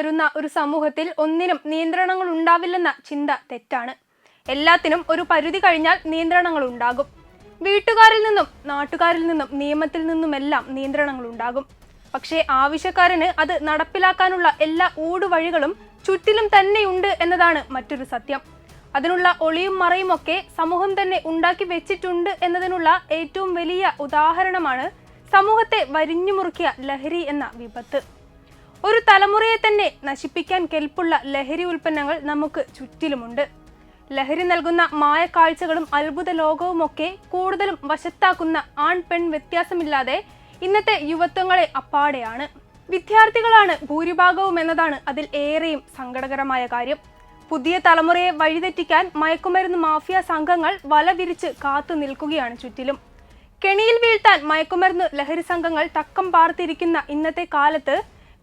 വളരുന്ന ഒരു സമൂഹത്തിൽ ഒന്നിനും നിയന്ത്രണങ്ങൾ ഉണ്ടാവില്ലെന്ന ചിന്ത തെറ്റാണ്. എല്ലാത്തിനും ഒരു പരിധി കഴിഞ്ഞാൽ നിയന്ത്രണങ്ങൾ ഉണ്ടാകും. വീട്ടുകാരിൽ നിന്നും നാട്ടുകാരിൽ നിന്നും നിയമത്തിൽ നിന്നുമെല്ലാം നിയന്ത്രണങ്ങൾ ഉണ്ടാകും. പക്ഷേ ആവശ്യക്കാരന് അത് നടപ്പിലാക്കാനുള്ള എല്ലാ ഊടുവഴികളും ചുറ്റിലും തന്നെയുണ്ട് എന്നതാണ് മറ്റൊരു സത്യം. അതിനുള്ള ഒളിയും മറയുമൊക്കെ സമൂഹം തന്നെ ഉണ്ടാക്കി വെച്ചിട്ടുണ്ട് എന്നതിനുള്ള ഏറ്റവും വലിയ ഉദാഹരണമാണ് സമൂഹത്തെ വരിഞ്ഞുമുറുക്കിയ ലഹരി എന്ന വിപത്ത്. ഒരു തലമുറയെ തന്നെ നശിപ്പിക്കാൻ കെൽപ്പുള്ള ലഹരി ഉൽപ്പന്നങ്ങൾ നമുക്ക് ചുറ്റിലുമുണ്ട്. ലഹരി നൽകുന്ന മായ കാഴ്ചകളും അത്ഭുത ലോകവുമൊക്കെ കൂടുതലും വശത്താക്കുന്ന ആൺ പെൺ വ്യത്യാസമില്ലാതെ ഇന്നത്തെ യുവത്വങ്ങളെ അപ്പാടെയാണ്. വിദ്യാർത്ഥികളാണ് ഭൂരിഭാഗവും എന്നതാണ് അതിൽ ഏറെയും സങ്കടകരമായ കാര്യം. പുതിയ തലമുറയെ വഴിതെറ്റിക്കാൻ മയക്കുമരുന്ന് മാഫിയ സംഘങ്ങൾ വല വിരിച്ച് കാത്തു നിൽക്കുകയാണ് ചുറ്റിലും. കെണിയിൽ വീഴ്ത്താൻ മയക്കുമരുന്ന് ലഹരി സംഘങ്ങൾ തക്കം പാർത്തിരിക്കുന്ന ഇന്നത്തെ കാലത്ത്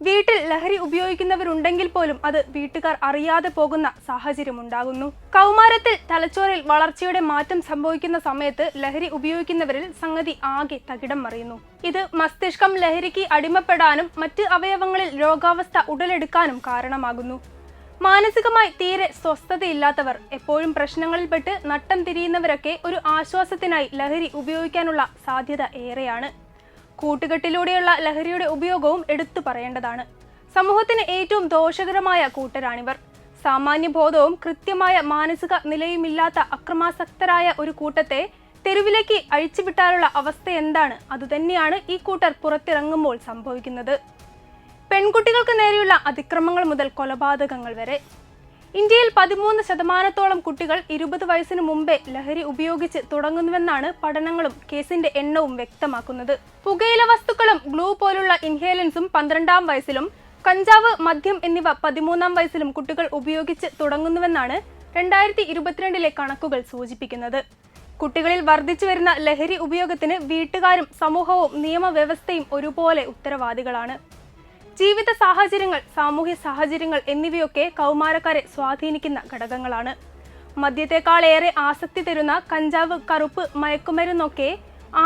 വീട്ടിൽ ലഹരി ഉപയോഗിക്കുന്നവരുണ്ടെങ്കിൽ പോലും അത് വീട്ടുകാർ അറിയാതെ പോകുന്ന സാഹചര്യമുണ്ടാകുന്നു. കൗമാരത്തിൽ തലച്ചോറിൽ വളർച്ചയുടെ മാറ്റം സംഭവിക്കുന്ന സമയത്ത് ലഹരി ഉപയോഗിക്കുന്നവരിൽ സംഗതി ആകെ തകിടം മറിയുന്നു. ഇത് മസ്തിഷ്കം ലഹരിക്ക് അടിമപ്പെടാനും മറ്റ് അവയവങ്ങളിൽ രോഗാവസ്ഥ ഉടലെടുക്കാനും കാരണമാകുന്നു. മാനസികമായി തീരെ സ്വസ്ഥതയില്ലാത്തവർ എപ്പോഴും പ്രശ്നങ്ങളിൽപ്പെട്ട് നട്ടം തിരിയുന്നവരൊക്കെ ഒരു ആശ്വാസത്തിനായി ലഹരി ഉപയോഗിക്കാനുള്ള സാധ്യത ഏറെയാണ്. കൂട്ടുകെട്ടിലൂടെയുള്ള ലഹരിയുടെ ഉപയോഗവും എടുത്തു പറയേണ്ടതാണ്. സമൂഹത്തിന് ഏറ്റവും ദോഷകരമായ കൂട്ടരാണിവർ. സാമാന്യബോധവും കൃത്യമായ മാനസിക നിലയുമില്ലാത്ത അക്രമാസക്തരായ ഒരു കൂട്ടത്തെ തെരുവിലേക്ക് അഴിച്ചുവിട്ടാലുള്ള അവസ്ഥ എന്താണ്? അതുതന്നെയാണ് ഈ കൂട്ടർ പുറത്തിറങ്ങുമ്പോൾ സംഭവിക്കുന്നത്. പെൺകുട്ടികൾക്ക് നേരെയുള്ള അതിക്രമങ്ങൾ മുതൽ കൊലപാതകങ്ങൾ വരെ. ഇന്ത്യയിൽ പതിമൂന്ന് ശതമാനത്തോളം കുട്ടികൾ ഇരുപത് വയസ്സിന് മുമ്പേ ലഹരി ഉപയോഗിച്ച് തുടങ്ങുന്നുവെന്നാണ് പഠനങ്ങളും കേസിന്റെ എണ്ണവും വ്യക്തമാക്കുന്നത്. പുകയില വസ്തുക്കളും ഗ്ലൂ പോലുള്ള ഇൻഹേലൻസും പന്ത്രണ്ടാം വയസ്സിലും കഞ്ചാവ് മദ്യം എന്നിവ പതിമൂന്നാം വയസ്സിലും കുട്ടികൾ ഉപയോഗിച്ച് തുടങ്ങുന്നുവെന്നാണ് രണ്ടായിരത്തി ഇരുപത്തിരണ്ടിലെ കണക്കുകൾ സൂചിപ്പിക്കുന്നത്. കുട്ടികളിൽ വർദ്ധിച്ചു വരുന്ന ലഹരി ഉപയോഗത്തിന് വീട്ടുകാരും സമൂഹവും നിയമവ്യവസ്ഥയും ഒരുപോലെ ഉത്തരവാദികളാണ്. ജീവിത സാഹചര്യങ്ങൾ സാമൂഹ്യ സാഹചര്യങ്ങൾ എന്നിവയൊക്കെ കൗമാരക്കാരെ സ്വാധീനിക്കുന്ന ഘടകങ്ങളാണ്. മദ്യത്തെക്കാളേറെ ആസക്തി തരുന്ന കഞ്ചാവ് കറുപ്പ് മയക്കുമരുന്നൊക്കെ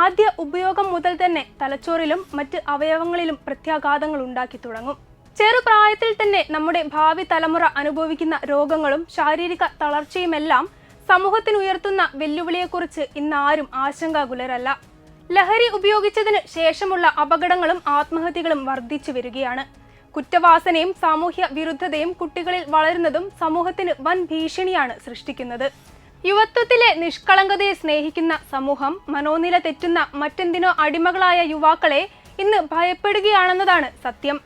ആദ്യ ഉപയോഗം മുതൽ തന്നെ തലച്ചോറിലും മറ്റ് അവയവങ്ങളിലും പ്രത്യാഘാതങ്ങൾ ഉണ്ടാക്കി തുടങ്ങും. ചെറുപ്രായത്തിൽ തന്നെ നമ്മുടെ ഭാവി തലമുറ അനുഭവിക്കുന്ന രോഗങ്ങളും ശാരീരിക തളർച്ചയുമെല്ലാം സമൂഹത്തിനുയർത്തുന്ന വെല്ലുവിളിയെക്കുറിച്ച് ഇന്ന് ആരും ആശങ്കാകുലരല്ല. ലഹരി ഉപയോഗിച്ചതിന് ശേഷമുള്ള അപകടങ്ങളും ആത്മഹത്യകളും വർദ്ധിച്ചു വരികയാണ്. കുറ്റവാസനയും സാമൂഹ്യ വിരുദ്ധതയും കുട്ടികളിൽ വളരുന്നതും സമൂഹത്തിന് വൻ ഭീഷണിയാണ് സൃഷ്ടിക്കുന്നത്. യുവത്വത്തിലെ നിഷ്കളങ്കതയെ സ്നേഹിക്കുന്ന സമൂഹം മനോനില തെറ്റുന്ന മറ്റെന്തിനോ അടിമകളായ യുവാക്കളെ ഇന്ന് ഭയപ്പെടുകയാണെന്നതാണ് സത്യം.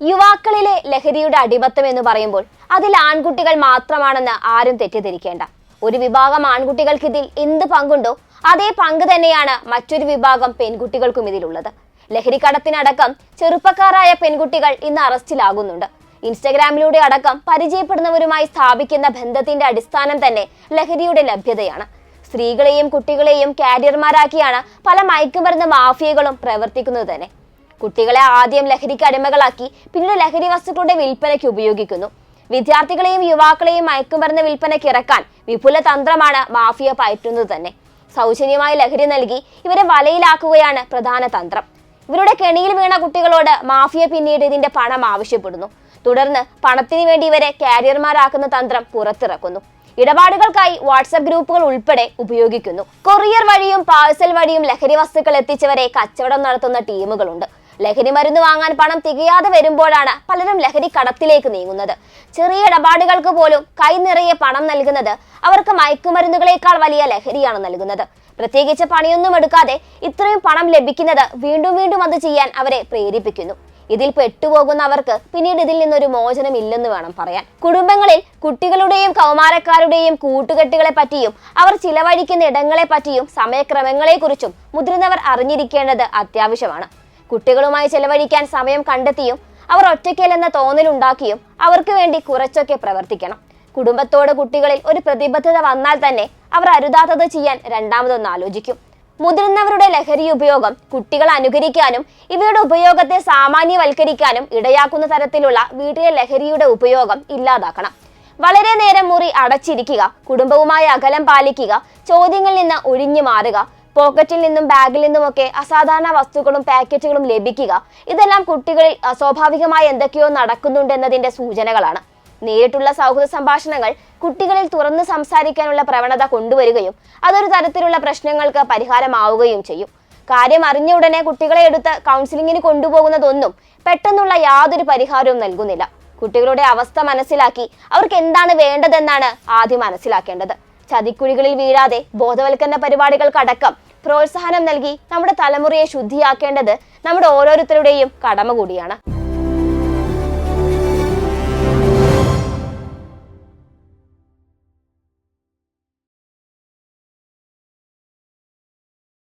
യുവാക്കളിലെ ലഹരിയുടെ അടിമത്തം എന്ന് പറയുമ്പോൾ അതിൽ ആൺകുട്ടികൾ മാത്രമാണെന്ന് ആരും തെറ്റിദ്ധരിക്കേണ്ട. ഒരു വിഭാഗം ആൺകുട്ടികൾക്ക് ഇതിൽ എന്ത് പങ്കുണ്ടോ അതേ പങ്ക് തന്നെയാണ് മറ്റൊരു വിഭാഗം പെൺകുട്ടികൾക്കും ഇതിലുള്ളത്. ലഹരിക്കടത്തിനടക്കം ചെറുപ്പക്കാരായ പെൺകുട്ടികൾ ഇന്ന് അറസ്റ്റിലാകുന്നുണ്ട്. ഇൻസ്റ്റഗ്രാമിലൂടെ അടക്കം പരിചയപ്പെടുന്നവരുമായി സ്ഥാപിക്കുന്ന ബന്ധത്തിന്റെ അടിസ്ഥാനം തന്നെ ലഹരിയുടെ ലഭ്യതയാണ്. സ്ത്രീകളെയും കുട്ടികളെയും കാരിയർമാരാക്കിയാണ് പല മയക്കുമരുന്ന് മാഫിയകളും പ്രവർത്തിക്കുന്നത് തന്നെ. കുട്ടികളെ ആദ്യം ലഹരിക്ക് അടിമകളാക്കി പിന്നീട് ലഹരി വസ്തുക്കളുടെ വിൽപ്പനയ്ക്ക് ഉപയോഗിക്കുന്നു. വിദ്യാർത്ഥികളെയും യുവാക്കളെയും മയക്കുമരുന്ന് വിൽപ്പനയ്ക്ക് ഇറക്കാൻ വിപുല തന്ത്രമാണ് മാഫിയ പയറ്റുന്നത് തന്നെ. സൗജന്യമായി ലഹരി നൽകി ഇവരെ വലയിലാക്കുകയാണ് പ്രധാന തന്ത്രം. ഇവരുടെ കെണിയിൽ വീണ കുട്ടികളോട് മാഫിയ പിന്നീട് ഇതിന്റെ പണം ആവശ്യപ്പെടുന്നു. തുടർന്ന് പണത്തിന് വേണ്ടി ഇവരെ കാരിയർമാരാക്കുന്ന തന്ത്രം പുറത്തിറക്കുന്നു. ഇടപാടുകൾക്കായി വാട്സപ്പ് ഗ്രൂപ്പുകൾ ഉൾപ്പെടെ ഉപയോഗിക്കുന്നു. കൊറിയർ വഴിയും പാഴ്സൽ വഴിയും ലഹരി വസ്തുക്കൾ എത്തിച്ചവരെ കച്ചവടം നടത്തുന്ന ടീമുകളുണ്ട്. ലഹരി മരുന്ന് വാങ്ങാൻ പണം തികയാതെ വരുമ്പോഴാണ് പലരും ലഹരി കടത്തിലേക്ക് നീങ്ങുന്നത്. ചെറിയ ഇടപാടുകൾക്ക് പോലും കൈ നിറയെ പണം നൽകുന്നത് അവർക്ക് മയക്കുമരുന്നുകളേക്കാൾ വലിയ ലഹരിയാണ് നൽകുന്നത്. പ്രത്യേകിച്ച് പണിയൊന്നും എടുക്കാതെ ഇത്രയും പണം ലഭിക്കുന്നത് വീണ്ടും വീണ്ടും അത് ചെയ്യാൻ അവരെ പ്രേരിപ്പിക്കുന്നു. ഇതിൽ പെട്ടുപോകുന്നവർക്ക് പിന്നീട് ഇതിൽ നിന്നൊരു മോചനം ഇല്ലെന്ന് വേണം പറയാൻ. കുടുംബങ്ങളിൽ കുട്ടികളുടെയും കൗമാരക്കാരുടെയും കൂട്ടുകെട്ടുകളെ പറ്റിയും അവർ ചിലവഴിക്കുന്ന ഇടങ്ങളെ പറ്റിയും സമയക്രമങ്ങളെക്കുറിച്ചും മുതിർന്നവർ അറിഞ്ഞിരിക്കേണ്ടത് അത്യാവശ്യമാണ്. കുട്ടികളുമായി ചെലവഴിക്കാൻ സമയം കണ്ടെത്തിയും അവർ ഒറ്റയ്ക്കല്ലെന്ന തോന്നലുണ്ടാക്കിയും അവർക്ക് വേണ്ടി കുറച്ചൊക്കെ പ്രവർത്തിക്കണം. കുടുംബത്തോട് കുട്ടികളിൽ ഒരു പ്രതിബദ്ധത വന്നാൽ തന്നെ അവർ അരുതാത്തത് ചെയ്യാൻ രണ്ടാമതൊന്ന് ആലോചിക്കും. മുതിർന്നവരുടെ ലഹരി ഉപയോഗം കുട്ടികൾ അനുകരിക്കാനും ഇവയുടെ ഉപയോഗത്തെ സാമാന്യവൽക്കരിക്കാനും ഇടയാക്കുന്ന തരത്തിലുള്ള വീട്ടിലെ ലഹരിയുടെ ഉപയോഗം ഇല്ലാതാക്കണം. വളരെ നേരം മുറി അടച്ചിരിക്കുക കുടുംബവുമായി അകലം പാലിക്കുക ചോദ്യങ്ങളിൽ നിന്ന് ഒഴിഞ്ഞു മാറുക പോക്കറ്റിൽ നിന്നും ബാഗിൽ നിന്നുമൊക്കെ അസാധാരണ വസ്തുക്കളും പാക്കറ്റുകളും ലഭിക്കുക. ഇതെല്ലാം കുട്ടികളിൽ അസ്വാഭാവികമായി എന്തൊക്കെയോ നടക്കുന്നുണ്ടെന്നതിന്റെ സൂചനകളാണ്. നേരിട്ടുള്ള സൗഹൃദ സംഭാഷണങ്ങൾ കുട്ടികളിൽ തുറന്ന് സംസാരിക്കാനുള്ള പ്രവണത കൊണ്ടുവരികയും അതൊരു തരത്തിലുള്ള പ്രശ്നങ്ങൾക്ക് പരിഹാരമാവുകയും ചെയ്യും. കാര്യം അറിഞ്ഞ ഉടനെ കുട്ടികളെ എടുത്ത് കൗൺസിലിങ്ങിന് കൊണ്ടുപോകുന്നതൊന്നും പെട്ടെന്നുള്ള യാതൊരു പരിഹാരവും നൽകുന്നില്ല. കുട്ടികളുടെ അവസ്ഥ മനസ്സിലാക്കി അവർക്ക് എന്താണ് വേണ്ടതെന്നാണ് ആദ്യം മനസ്സിലാക്കേണ്ടത്. ചതിക്കുഴികളിൽ വീഴാതെ ബോധവൽക്കരണ പരിപാടികൾക്കടക്കം പ്രോത്സാഹനം നൽകി നമ്മുടെ തലമുറയെ ശുദ്ധിയാക്കേണ്ടത് നമ്മുടെ ഓരോരുത്തരുടെയും കടമ കൂടിയാണ്